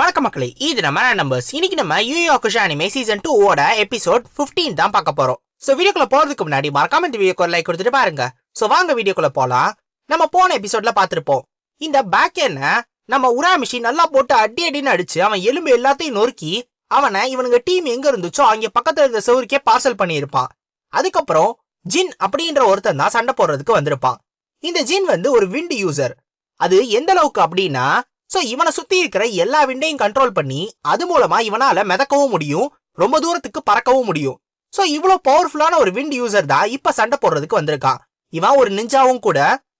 வணக்க மக்களே இது நம்ம நம்பர்ஸ் இன்னைக்கு நம்ம யூ குஷா அனிமே சீசன் டூ ஓட எபிசோட் 15 தான் பார்க்க போறோம். சோ வீடியோக்குள்ள போறதுக்கு முன்னாடி மறக்காம இந்த வீடியோக்கு லைக் கொடுத்துட்டு பாருங்க. சோ வாங்க வீடியோக்குள்ள போலாம். நம்ம போன எபிசோட்ல பார்த்திருப்போம். இந்த பேக் என்ன நம்ம உராமிஷி நல்லா போட்டு அடி அடின்னு அடிச்சு அவன் எலும்பு எல்லாத்தையும் நொறுக்கி அவனை இவனுங்க டீம் எங்க இருந்துச்சோ அங்க பக்கத்துல இருந்த சவுருக்கே பார்சல் பண்ணியிருப்பான். அதுக்கப்புறம் ஜின் அப்படின்ற ஒருத்தன் தான் சண்டை போடுறதுக்கு வந்திருப்பான். இந்த ஜின் வந்து ஒரு விண்ட் யூசர் அது எந்த அளவுக்கு அப்படின்னா ஸோ இவனை சுற்றி இருக்கிற எல்லா விண்டையும் கண்ட்ரோல் பண்ணி அது மூலமா இவனால மிதக்கவும் முடியும் ரொம்ப தூரத்துக்கு பறக்கவும் முடியும். ஸோ இவ்வளோ பவர்ஃபுல்லான ஒரு விண்ட் யூசர் தான் இப்போ சண்டை போடுறதுக்கு வந்திருக்கான். இவன் ஒரு நிஞ்சாவும் கூட.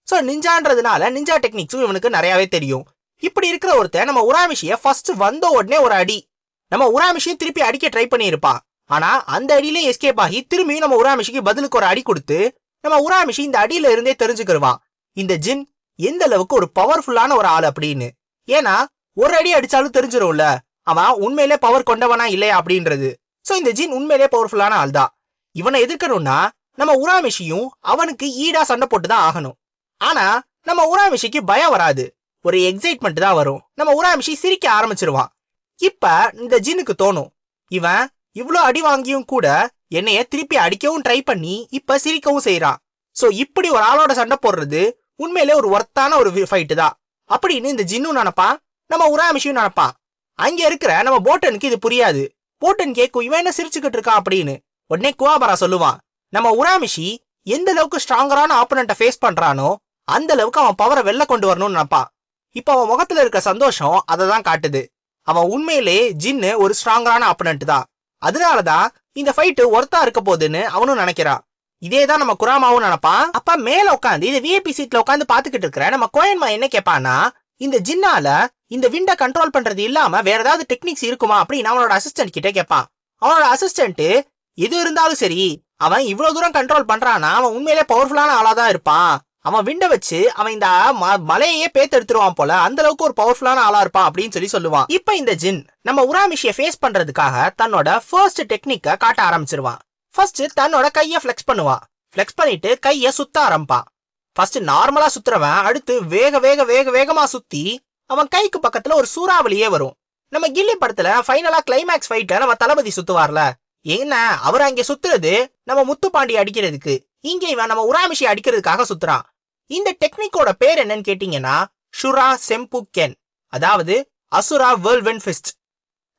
ஸோ நிஞ்சான்றதுனால நிஞ்சா டெக்னிக்ஸும் இவனுக்கு நிறையவே தெரியும். இப்படி இருக்கிற ஒருத்தன் நம்ம உராமிஷிய ஃபர்ஸ்ட் வந்த உடனே ஒரு அடி. நம்ம உராமிஷியும் திருப்பி அடிக்க ட்ரை பண்ணியிருப்பான். ஆனா அந்த அடியிலே எஸ்கேப் ஆகி திரும்பியும் நம்ம உராமிஷிக்கு பதிலுக்கு ஒரு அடி கொடுத்து நம்ம உராமிஷி இந்த அடியில இருந்தே தெரிஞ்சுக்கிருவான். இந்த ஜின் எந்த அளவுக்கு ஒரு பவர்ஃபுல்லான ஒரு ஆள் அப்படின்னு. ஏன்னா ஒரு அடி அடிச்சாலும் தெரிஞ்சிரும்ல. அவன் உண்மையிலே பவர் கொண்டவனா இல்லையா அப்படின்றது. சோ இந்த ஜீன் உண்மையிலே பவர்ஃபுல்லான ஆள் தான் இவனை எதிர்க்கணும்னா நம்ம உராமிஷியும் அவனுக்கு ஈடா சண்டை போட்டு தான் ஆகணும். ஆனா நம்ம உராமிஷிக்கு பயம் வராது. ஒரு எக்ஸைட்மெண்ட் தான் வரும். நம்ம உராமிஷி சிரிக்க ஆரம்பிச்சிருவான். இப்ப இந்த ஜின்னுக்கு தோணும். இவன் இவ்ளோ அடி வாங்கியும் கூட என்னைய திருப்பி அடிக்கவும் ட்ரை பண்ணி இப்ப சிரிக்கவும் செய்யறான் சோ இப்படி ஒரு ஆளோட சண்டை போடுறது உண்மையிலே ஒரு ஒர்த்தான ஒரு ஃபைட்டு தான். அப்படின்னு இந்த ஜின்னு நினைப்பான் நம்ம உராமிஷியும் நினைப்பான். அங்க இருக்கிற நம்ம போட்டனுக்கு இது புரியாது. போட்டன் கேக்கும் இவன் என்ன சிரிச்சுக்கிட்டு இருக்கான் அப்படின்னு உடனே குவாபரா சொல்லுவான் நம்ம உராமிஷி எந்த அளவுக்கு ஸ்ட்ராங்கரான ஆப்பனண்ட்டை ஃபேஸ் பண்றானோ அந்த அளவுக்கு அவன் பவரை வெளில கொண்டு வரணும்னு நினைப்பான். இப்ப அவன் முகத்துல இருக்க சந்தோஷம் அதை தான் காட்டுது. அவன் உண்மையிலே ஜின்னு ஒரு ஸ்ட்ராங்கரான ஆப்பனண்ட் தான். அதனாலதான் இந்த ஃபைட்டு ஒர்த்தா இருக்க போகுதுன்னு அவனும் நினைக்கிறான். இதேதான் நம்ம குராமாவும் நினைப்பான். அப்ப மேல உட்காந்து இதை விஐபி சீட்ல உட்காந்து பாத்துக்கிட்டு இருக்கிற நம்ம கோயன்மா என்ன கேட்பானா இந்த ஜின்னால இந்த விண்டை கண்ட்ரோல் பண்றது இல்லாம வேற ஏதாவது டெக்னிக்ஸ் இருக்குமா அப்படின்னு அவனோட அசிஸ்டன்ட் கிட்ட கேட்பான் அவனோட அசிஸ்டன்ட் எது இருந்தாலும் சரி அவன் இவ்வளவு தூரம் கண்ட்ரோல் பண்றானா அவன் உண்மையிலே பவர்ஃபுல்லான ஆளா தான் இருப்பான். அவன் விண்டை வச்சு அவன் இந்த ம- மலையையே பேத்தெடுத்துருவான் போல அந்த அளவுக்கு ஒரு பவர்ஃபுல்லான ஆளா இருப்பான் அப்படின்னு சொல்லி சொல்லுவான். இப்ப இந்த ஜின் நம்ம உராமிஷிய ஃபேஸ் பண்றதுக்காக தன்னோட ஃபர்ஸ்ட் டெக்னிக்க காட்ட ஆரம்பிச்சிருவான். ஃபர்ஸ்ட் தன்னோட கைய ஃபிளெக்ஸ் பண்ணுவான் ஃபிளெக்ஸ் பண்ணிட்டு கைய சுத்த ஆரம்பிப்பான் ஃபர்ஸ்ட் நார்மலா சுத்துறவன் அடுத்து வேக வேக வேக வேகமா சுத்தி அவன் கைக்கு பக்கத்துல ஒரு சூறாவளியே வரும். நம்ம கில்லி படத்துல ஃபைனலா கிளைமேக்ஸ் ஃபைட்ட நம்ம தளபதி சுத்துவார்ல. என்ன? அவர் அங்க சுத்துறது? நம்ம முத்துப்பாண்டி அடிக்கிறதுக்கு. இங்க இவன் நம்ம உராமிஷி அடிக்கிறதுக்காக சுத்துறான். இந்த டெக்னிக்கோட பேர் என்னன்னு கேட்டீங்கன்னா ஷுரா செம்புக்கென் அதாவது அசுரா வேர்ல்வென் ஃபிஸ்ட்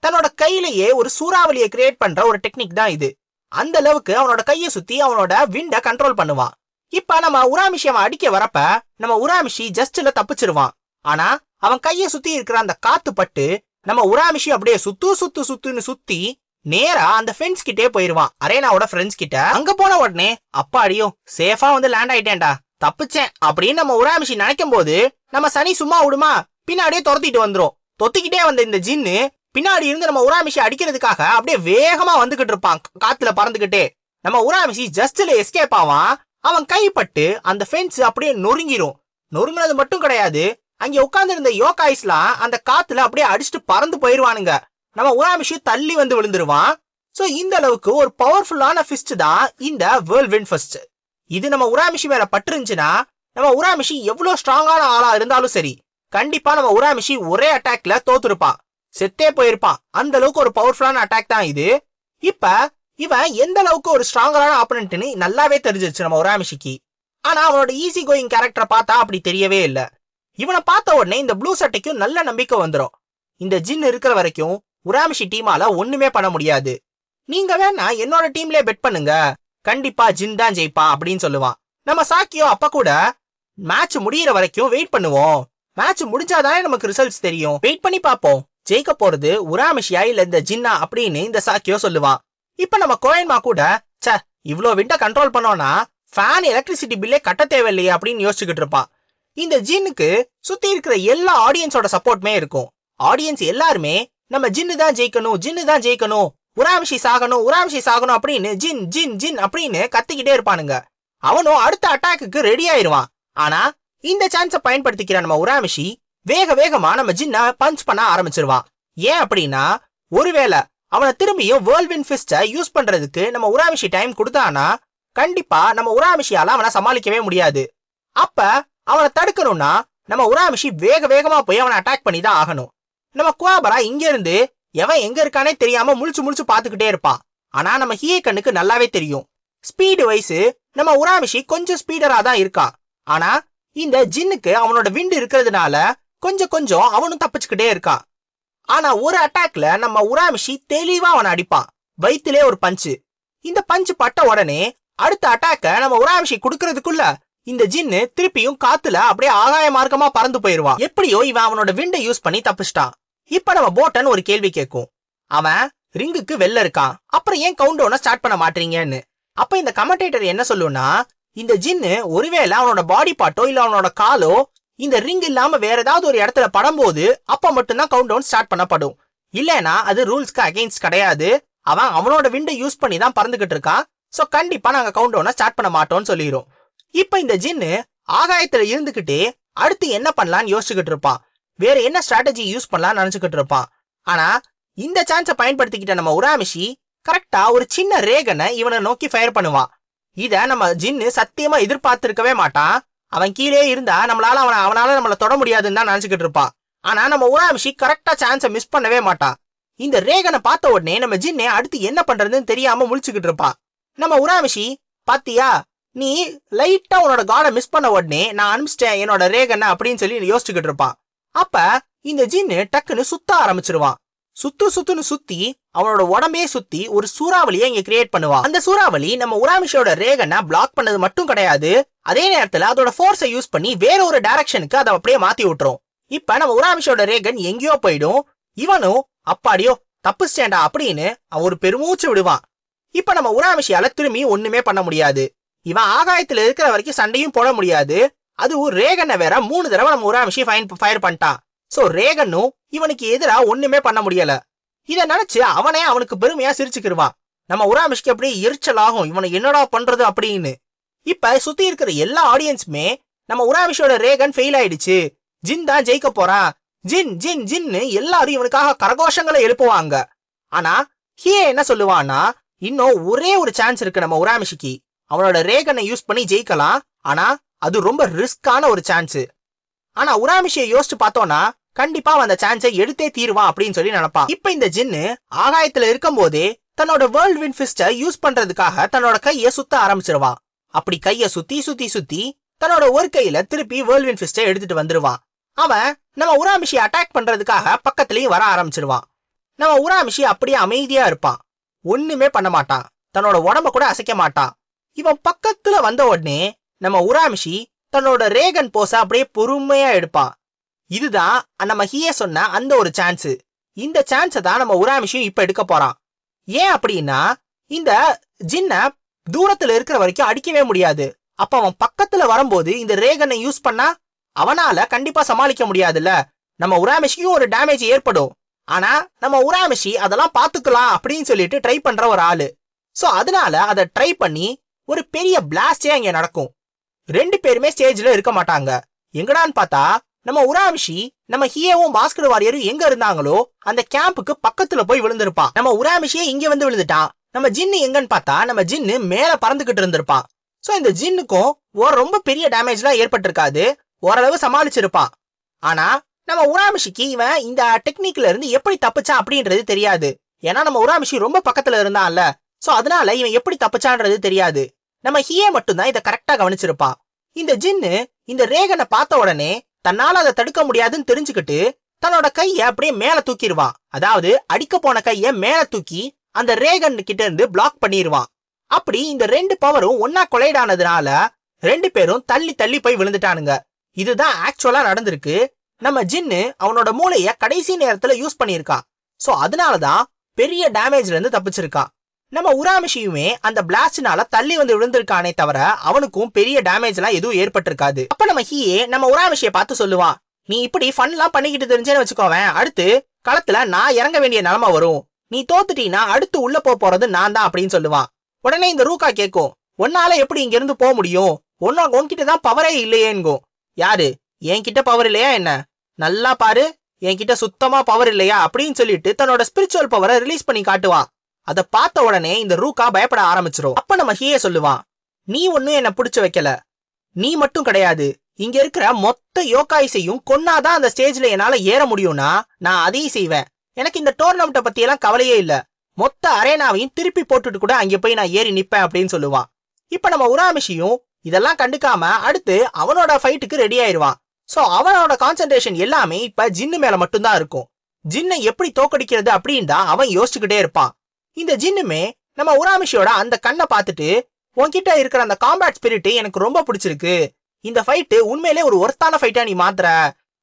தன்னோட கையிலேயே ஒரு சூறாவளியை கிரியேட் பண்ற ஒரு டெக்னிக் தான் இது. அந்த அளவுக்கு அவனோட கையை சுத்தி அவனோட விண்ட கண்ட்ரோல் பண்ணுவான். இப்ப நம்ம உராமிஷி அவன் அடிக்க வரப்ப நம்ம உராமிஷி ஜஸ்ட்ல தப்பிச்சிருவான். ஆனா அவன் கையை சுத்தி இருக்கிற அந்த காத்து பட்டு நம்ம உராமிஷி அப்படியே சுத்து சுத்து சுத்துன்னு சுத்தி நேரா அந்த ஃப்ரெண்ட்ஸ் கிட்டே போயிருவான். அரேனாவோட ஃப்ரெண்ட்ஸ் கிட்ட அங்க போன உடனே அப்பா அடியோ சேஃபா வந்து லேண்ட் ஆயிட்டேன்டா. தப்பிச்சேன். அப்படின்னு நம்ம உராமிஷி நினைக்கும் போது நம்ம சனி சும்மா விடுமா? பின்னாடியே துரத்திட்டு வந்துரும். தொத்திக்கிட்டே வந்த இந்த ஜின்னு பின்னாடி இருந்து நம்ம உராமிஷி அடிக்கிறதுக்காக அப்படியே வேகமா வந்துகிட்டு இருப்பான். காத்துல பறந்துகிட்டே. நம்ம உராமிஷி ஜஸ்ட்ல எஸ்கேப் ஆவான். அவன் கைப்பட்டு அந்த ஃபென்ஸ் அப்படியே நொறுங்கிரும். நொறுங்கினது மட்டும் கிடையாது. அங்கே உட்காந்துருந்த யோகாய்ஸ்லாம் அந்த காத்துல அப்படியே அடிச்சுட்டு பறந்து போயிருவானுங்க. நம்ம உராமிஷி தள்ளி வந்து விழுந்துருவான். ஸோ இந்த அளவுக்கு ஒரு பவர்ஃபுல்லான ஃபிஸ்ட் தான் இந்த வேர்ல்ட் வின் ஃபர்ஸ்ட் இது நம்ம உராமிஷி மேல பட்டுருந்துச்சுன்னா நம்ம உராமிஷி எவ்வளோ ஸ்ட்ராங்கான ஆளா இருந்தாலும் சரி கண்டிப்பா நம்ம உராமிஷி ஒரே அட்டாக்ல தோத்துருப்பான். செத்தே போயிருப்பான். அந்த அளவுக்கு ஒரு பவர்ஃபுல்லான அட்டாக் தான் இது. இப்ப இவன் எந்த அளவுக்கு ஒரு ஸ்ட்ராங்கரான ஆப்பனண்ட்னு நல்லாவே தெரிஞ்சிருச்சு நம்ம உராமிஷிக்கு. ஆனா அவனோட ஈஸி கோயிங் கேரக்டரை பார்த்தா அப்படி தெரியவே இல்ல. இவனை பார்த்த உடனே இந்த ப்ளூ சட்டைக்கும் நல்ல நம்பிக்கை வந்துரும். இந்த ஜின் இருக்கிற வரைக்கும் உராமிஷி டீமால ஒண்ணுமே பண்ண முடியாது. நீங்க வேணா என்னோட டீம்லயே பெட் பண்ணுங்க. கண்டிப்பா ஜின் தான் ஜெயிப்பான் அப்படின்னு சொல்லுவான். நம்ம சாக்கியோ அப்ப கூட மேட்ச் முடியிற வரைக்கும் வெயிட் பண்ணுவோம். மேட்ச் முடிஞ்சாதானே நமக்கு ரிசல்ட்ஸ் தெரியும். வெயிட் பண்ணி பார்ப்போம். ஜெயிக்க போறது உராமிஷியா இல்ல இந்த ஜின்னா அப்படின்னு இந்த சாக்கியோ சொல்லுவான் இப்ப நம்ம கோயன்மா கூட ச இவ்ளோ விண்ட கண்ட்ரோல் பண்ணோம்னா ஃபேன் எலக்ட்ரிசிட்டி பில்லே கட்ட தேவையில்லையே அப்படின்னு யோசிச்சுக்கிட்டு இருப்பான் இந்த ஜின்னுக்கு சுத்தி இருக்கிற எல்லா ஆடியன்ஸோட சப்போர்ட்டுமே இருக்கும். ஆடியன்ஸ் எல்லாருமே நம்ம ஜின்னு தான் ஜெயிக்கணும் ஜின்னு தான் ஜெயிக்கணும் உராமிஷி சாகணும் உராமிஷி சாகணும் அப்படின்னு ஜின் ஜின் ஜின் அப்படின்னு கத்திக்கிட்டே இருப்பானுங்க. அவனும் அடுத்த அட்டாக்கு ரெடி ஆயிருவான். ஆனா இந்த சான்ஸை பயன்படுத்திக்கிற நம்ம உராமிஷி வேக வேகமா நம்ம ஜின்ன பஞ்ச் பண்ண ஆரம்பிச்சிருவான் ஏன் அப்படின்னா ஒருவேளை அவனை திரும்பியும் வேர்ல்வின் ஃபிஸ்ட யூஸ் பண்றதுக்கு நம்ம உராமிஷி டைம் கொடுத்தானா கண்டிப்பா நம்ம உராமிஷியால அவனை சமாளிக்கவே முடியாது. அப்ப அவனை தடுக்கணும்னா நம்ம உராமிஷி வேக வேகமா போய் அவனை அட்டாக் பண்ணி தான் ஆகணும். நம்ம குவாபரா இங்க இருந்து எவன் எங்க இருக்கானே தெரியாம முழிச்சு முழிச்சு பாத்துக்கிட்டே இருப்பான் ஆனா நம்ம ஹியே கண்ணுக்கு நல்லாவே தெரியும். ஸ்பீடு வயசு நம்ம உராமிஷி கொஞ்சம் ஸ்பீடரா தான் இருக்கான் ஆனா இந்த ஜின்னுக்கு அவனோட விண்டு இருக்கிறதுனால கொஞ்சம் கொஞ்சம் அவனும் தப்பிச்சுக்கிட்டே இருக்கான் ஆனா ஒரு அட்டாக்ல நம்ம உராமிஷி தெளிவா அவனை அடிப்பான். வயிற்றுலே ஒரு பஞ்சு இந்த பஞ்சு பட்ட உடனே அடுத்த அட்டாக்க நம்ம உராமிஷி குடுக்கறதுக்குள்ள இந்த ஜின்னு திருப்பியும் காத்துல அப்படியே ஆகாய மார்க்கமா பறந்து போயிருவான் எப்படியோ இவன் அவனோட விண்டை யூஸ் பண்ணி தப்பிச்சிட்டான். இப்ப நம்ம போட்டன் ஒரு கேள்வி கேட்கும். அவன் ரிங்குக்கு வெளில இருக்கான். அப்புறம் ஏன் கவுண்ட் டவுனை ஸ்டார்ட் பண்ண மாட்டீங்கன்னு? அப்ப இந்த கமெண்டேட்டர் என்ன சொல்லுன்னா இந்த ஜின்னு ஒருவேளை அவனோட பாடி பார்ட்டோ இல்ல அவனோட காலோ இந்த ரிங் இல்லாம வேற ஏதாவது ஒரு இடத்துல படும்போது அப்ப மட்டும்தான் கவுண்ட் டவுன் ஸ்டார்ட் பண்ணப்படும். இல்லனா அது ரூல்ஸ்க்கு அகைன்ஸ்ட் கிடையாது. அவன் அவனோட விண்டை யூஸ் பண்ணி தான் பறந்துகிட்டு இருக்கான். சோ கண்டிப்பா நாங்க கவுண்ட் டவுனை ஸ்டார்ட் பண்ண மாட்டோம்னு சொல்லிரும். இப்ப இந்த ஜின்னு ஆகாயத்துல இருந்துகிட்டே அடுத்து என்ன பண்ணலாம்னு யோசிச்சுக்கிட்டு இருப்பான். வேற என்ன ஸ்ட்ராட்டஜி யூஸ் பண்ணலாம்னு நினைச்சுக்கிட்டு இருப்பான். ஆனா இந்த சான்ஸை பயன்படுத்திக்கிட்ட நம்ம உராமிஷி கரெக்டா ஒரு சின்ன ரேகனை இவனை நோக்கி ஃபயர் பண்ணுவான். இத நம்ம ஜின்னு சத்தியமா எதிர்பார்த்திருக்கவே மாட்டான். அவன் கீழே இருந்தா நம்மளால அவன அவனால நம்மள தொட முடியாதுன்னு தான் நினைச்சுக்கிட்டு இருப்பான். ஆனா நம்ம உராமிஷி கரெக்டா சான்ஸை மிஸ் பண்ணவே மாட்டான். இந்த ரேகனை பார்த்த உடனே நம்ம ஜின்னே அடுத்து என்ன பண்றதுன்னு தெரியாம முழிச்சுக்கிட்டு இருப்பான். நம்ம உராமிஷி பாத்தியா நீ லைட்டா உன்னோட காடை மிஸ் பண்ண உடனே நான் அனுப்பிச்சிட்டேன் என்னோட ரேகனை அப்படின்னு சொல்லி யோசிச்சுக்கிட்டு இருப்பான். அப்ப இந்த ஜின்னு டக்குன்னு சுத்த ஆரம்பிச்சிருவான். சுத்து சுத்துன்னு சுத்தி அவனோட உடம்பே சுத்தி ஒரு சூறாவளியை இங்க கிரியேட் பண்ணுவான். அந்த சூறாவளி நம்ம உராமிஷோட ரேகனை பிளாக் பண்ணது மட்டும் கிடையாது. அதே நேரத்துல அதோட ஃபோர்ஸை யூஸ் பண்ணி வேற ஒரு டைரக்ஷனுக்கு அதை அப்படியே மாத்தி விட்டுரும். இப்ப நம்ம உராமிஷோட ரேகன் எங்கேயோ போயிடும். இவனும் அப்பாடியோ தப்புச்சேண்டா அப்படின்னு அவன் ஒரு பெருமூச்சு விடுவான். இப்ப நம்ம உராமிஷியால திரும்பி ஒண்ணுமே பண்ண முடியாது. இவன் ஆகாயத்துல இருக்கிற வரைக்கும் சண்டையும் போட முடியாது. அதுவும் ரேகனை வேற மூணு தடவை நம்ம உராமிஷி ஃபைன் ஃபயர் பண்ணிட்டான். சோ ரேகனும் இவனுக்கு எதிரா ஒண்ணுமே பண்ண முடியல. இத நினைச்சு அவனே அவனுக்கு பெருமையா சிரிச்சுக்கிருவான். நம்ம உராமிஷ்க்கு அப்படியே எரிச்சல் ஆகும் இவனை என்னடா பண்றது அப்படின்னு. இப்ப சுத்தி இருக்கிற எல்லா ஆடியன்ஸுமே நம்ம உராமிஷோட ரேகன் ஃபெயில் ஆயிடுச்சு. ஜின் தான் ஜெயிக்க போறான். ஜின் ஜின் ஜின்னு எல்லாரும் இவனுக்காக கரகோஷங்களை எழுப்புவாங்க. ஆனா ஹியே என்ன சொல்லுவான்னா இன்னும் ஒரே ஒரு சான்ஸ் இருக்கு நம்ம உராமிஷிக்கு. அவனோட ரேகனை யூஸ் பண்ணி ஜெயிக்கலாம். ஆனா அது ரொம்ப ரிஸ்கான ஒரு சான்ஸ் ஆனா உராமிஷியை யோசிச்சு பார்த்தோம்னா கண்டிப்பா அவன் அந்த சான்ஸை எடுத்தே தீருவான் அப்படின்னு சொல்லி நினைப்பான். இப்ப இந்த ஜின்னு ஆகாயத்துல இருக்கும் போதே தன்னோட வேர்ல்ட் வின் ஃபிஸ்ட யூஸ் பண்றதுக்காக தன்னோட கைய சுத்த ஆரம்பிச்சிருவான். அப்படி கைய சுத்தி சுத்தி சுத்தி தன்னோட ஒரு கையில திருப்பி வேர்ல்ட் வின் ஃபிஸ்ட எடுத்துட்டு வந்துருவான். அவன் நம்ம உராமிஷி அட்டாக் பண்றதுக்காக பக்கத்துலயும் வர ஆரம்பிச்சிருவான். நம்ம உராமிஷி அப்படியே அமைதியா இருப்பான். ஒண்ணுமே பண்ண மாட்டான். தன்னோட உடம்ப கூட அசைக்க மாட்டான். இவன் பக்கத்துல வந்த உடனே நம்ம உராமிஷி தன்னோட ரேகன் போஸ அப்படியே பொறுமையா எடுப்பான். இதுதான் நம்ம ஹியே சொன்ன அந்த ஒரு சான்ஸ் இந்த சான்ஸை தான் நம்ம உராமிஷியும் இப்ப எடுக்க போறான். ஏன் அப்படின்னா இந்த ஜின்ன தூரத்துல இருக்கிற வரைக்கும் அடிக்கவே முடியாது. அப்ப அவன் பக்கத்துல வரும்போது இந்த ரேகனை யூஸ் பண்ணா அவனால கண்டிப்பா சமாளிக்க முடியாதுல்ல. நம்ம உராமிஷிக்கும் ஒரு டேமேஜ் ஏற்படும். ஆனா நம்ம உராமிஷி அதெல்லாம் பாத்துக்கலாம் அப்படின்னு சொல்லிட்டு ட்ரை பண்ற ஒரு ஆளு. சோ அதனால அதை ட்ரை பண்ணி ஒரு பெரிய பிளாஸ்டே அங்க நடக்கும். ரெண்டு பேருமே ஸ்டேஜ்ல இருக்க மாட்டாங்க. எங்கடான்னு பார்த்தா நம்ம உராமிஷி நம்ம ஹியேவும் பாஸ்கர் வாரியரும் எங்க இருந்தாங்களோ அந்த கேம்புக்கு பக்கத்துல போய் விழுந்திருப்பான் நம்ம உராமிஷியே இங்க வந்து விழுந்துட்டான் நம்ம ஜின்னு எங்கன்னு பார்த்தா நம்ம ஜின்னு மேல பறந்துகிட்டு இருந்திருப்பான் சோ இந்த ஜின்னுக்கும் ஒரு ரொம்ப பெரிய டேமேஜ்லாம் ஏற்பட்டிருக்காது. ஓரளவு சமாளிச்சிருப்பான் ஆனா நம்ம உராமிஷிக்கு இவன் இந்த டெக்னிக்ல இருந்து எப்படி தப்பிச்சான் அப்படின்றது தெரியாது. ஏன்னா நம்ம உராமிஷி ரொம்ப பக்கத்துல இருந்தான்ல. சோ அதனால இவன் எப்படி தப்பிச்சான்றது தெரியாது. நம்ம ஹியே மட்டும்தான் இதை கரெக்டா கவனிச்சிருப்பான் இந்த ஜின்னு இந்த ரேகனை பார்த்த உடனே தன்னால அதை தடுக்க முடியாதுன்னு தெரிஞ்சுக்கிட்டு தன்னோட கைய அப்படியே மேல தூக்கிடுவான் அதாவது அடிக்க போன கைய மேல தூக்கி அந்த ரேகன் கிட்ட இருந்து பிளாக் பண்ணிடுவான் அப்படி இந்த ரெண்டு பவரும் ஒன்னா கொலைட் ஆனதுனால ரெண்டு பேரும் தள்ளி தள்ளி போய் விழுந்துட்டானுங்க. இதுதான் ஆக்சுவலா நடந்திருக்கு. நம்ம ஜின்னு அவனோட மூளைய கடைசி நேரத்துல யூஸ் பண்ணியிருக்கான். சோ அதனாலதான் பெரிய டேமேஜ்ல இருந்து தப்பிச்சிருக்கான். நம்ம உராமிஷியுமே அந்த பிளாஸ்ட்னால தள்ளி வந்து விழுந்திருக்கானே தவிர அவனுக்கும் பெரிய டேமேஜ் எல்லாம் எதுவும் ஏற்பட்டிருக்காது. அப்ப நம்ம ஹீயே நம்ம உராமிஷியை பார்த்து சொல்லுவான் நீ இப்படி ஃபன் எல்லாம் பண்ணிக்கிட்டு தெரிஞ்சேன்னு வச்சுக்கோவேன் அடுத்து களத்துல நான் இறங்க வேண்டிய நிலைமை வரும். நீ தோத்துட்டீனா அடுத்து உள்ள போக போறது நான் தான் அப்படின்னு சொல்லுவான் உடனே இந்த ரூகா கேட்கும் உன்னால எப்படி இங்க இருந்து போக முடியும்? உன்ன உன்கிட்ட தான் பவரே இல்லையேங்கும் யாரு? என்கிட்ட பவர் இல்லையா என்ன? நல்லா பாரு என்கிட்ட சுத்தமா பவர் இல்லையா? அப்படின்னு சொல்லிட்டு தன்னோட ஸ்பிரிச்சுவல் பவரை ரிலீஸ் பண்ணி காட்டுவான் அதை பார்த்த உடனே இந்த ரூகா பயப்பட ஆரம்பிச்சிரும். அப்ப நம்ம ஹியே சொல்லுவான் நீ ஒன்னும் என்ன புடிச்சு வைக்கல. நீ மட்டும் கிடையாது. இங்க இருக்கிற மொத்த யோகாயிசையும் கொன்னாதான் அந்த ஸ்டேஜ்ல என்னால ஏற முடியும்னா நான் அதையும் செய்வேன். எனக்கு இந்த டோர்னமெண்ட்டை பத்தி எல்லாம் கவலையே இல்ல. மொத்த அரேனாவையும் திருப்பி போட்டுட்டு கூட அங்க போய் நான் ஏறி நிப்பேன் அப்படின்னு சொல்லுவான் இப்ப நம்ம உராமிஷியும் இதெல்லாம் கண்டுக்காம அடுத்து அவனோட ஃபைட்டுக்கு ரெடி ஆயிருவான் சோ அவனோட கான்சென்ட்ரேஷன் எல்லாமே இப்ப ஜின்னு மேல மட்டும்தான் இருக்கும். ஜின்னை எப்படி தோக்கடிக்கிறது அப்படின்னு தான் அவன் யோசிச்சுக்கிட்டே இருப்பான். இந்த ஜின்னுமே நம்ம உராமிஷியோட அந்த கண்ணை பார்த்துட்டு உன்கிட்ட இருக்கிற அந்த காம்பேட் ஸ்பிரிட் எனக்கு ரொம்ப பிடிச்சிருக்கு. இந்த ஃபைட்டு உண்மையிலே ஒரு ஒர்த்தான ஃபைட்டா நீ மாத்துற.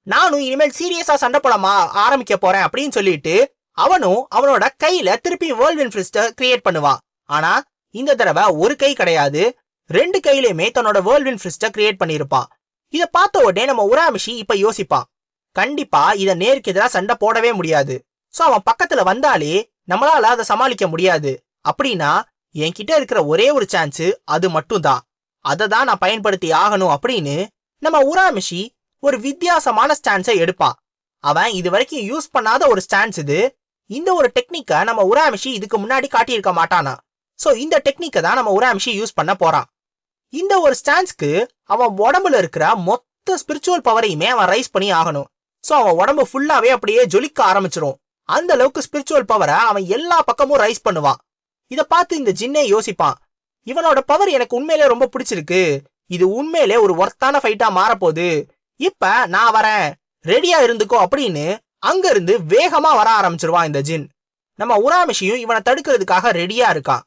நானும் இனிமேல் சீரியஸா சண்டை போடமா ஆரம்பிக்க போறேன் அப்படின்னு சொல்லிட்டு அவனும் அவனோட கையில திருப்பி வேர்ல்ட் வின் ஃபிஸ்ட கிரியேட் பண்ணுவான் ஆனா இந்த தடவை ஒரு கை கிடையாது. ரெண்டு கையிலயுமே தன்னோட வேர்ல்ட் வின் ஃபிஸ்ட கிரியேட் பண்ணிருப்பான் இதை பார்த்த உடனே நம்ம உராமிஷி இப்ப யோசிப்பான் கண்டிப்பா இத நேருக்கு எதிராக சண்டை போடவே முடியாது. சோ அவன் பக்கத்துல வந்தாலே நம்மளால அதை சமாளிக்க முடியாது. அப்படின்னா என்கிட்ட இருக்கிற ஒரே ஒரு சான்ஸ் அது மட்டும்தான். அதை தான் நான் பயன்படுத்தி ஆகணும் அப்படின்னு நம்ம உராமிஷி ஒரு வித்தியாசமான ஸ்டான்ஸை எடுப்பான் அவன் இது வரைக்கும் யூஸ் பண்ணாத ஒரு ஸ்டான்ஸ் இது. இந்த ஒரு டெக்னிக்கை நம்ம உராமிஷி இதுக்கு முன்னாடி காட்டியிருக்க மாட்டானா. சோ இந்த டெக்னிக்கை தான் நம்ம உராமிஷி யூஸ் பண்ண போறான். இந்த ஒரு ஸ்டான்ஸ்க்கு அவன் உடம்புல இருக்கிற மொத்த ஸ்பிரிச்சுவல் பவரையுமே அவன் ரைஸ் பண்ணி ஆகணும். சோ அவன் உடம்பு ஃபுல்லாவே அப்படியே ஜொலிக்க ஆரம்பிச்சிரும். அந்த அளவுக்கு ஸ்பிரிச்சுவல் பவரை அவன் எல்லா பக்கமும் ரைஸ் பண்ணுவான். இத பார்த்து இந்த ஜின்னே யோசிப்பான். இவனோட பவர் எனக்கு உண்மையிலே ரொம்ப பிடிச்சிருக்கு. இது உண்மையிலே ஒரு ஒர்த்தான ஃபைட்டா மாறப்போகுது. இப்ப நான் வரேன். ரெடியா இருந்துக்கோ அப்படின்னு அங்க இருந்து வேகமா வர ஆரம்பிச்சிருவான் இந்த ஜின். நம்ம உராமிஷியும் இவனை தடுக்கிறதுக்காக ரெடியா இருக்கான்.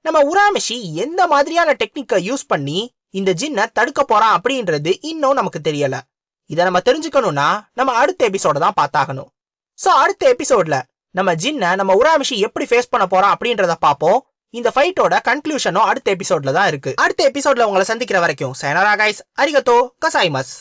நம்ம உராமிஷி எந்த மாதிரியான டெக்னிக்கை யூஸ் பண்ணி இந்த ஜின்னை தடுக்க போறான் அப்படின்றது இன்னும் நமக்கு தெரியல. இதை நம்ம தெரிஞ்சுக்கணும்னா நம்ம அடுத்த எபிசோட தான் பார்த்தாகணும். ஸோ அடுத்த எபிசோட்ல நம்ம ஜின்னை நம்ம உராமிஷி எப்படி ஃபேஸ் பண்ண போறான் அப்படின்றத பார்ப்போம். இந்த ஃபைட்டோட கன்க்ளூஷனும் அடுத்த எபிசோட்ல தான் இருக்கு. அடுத்த எபிசோட்ல உங்களை சந்திக்கிற வரைக்கும் சைனரா கைஸ் அரிகத்தோ கசாய்மஸ்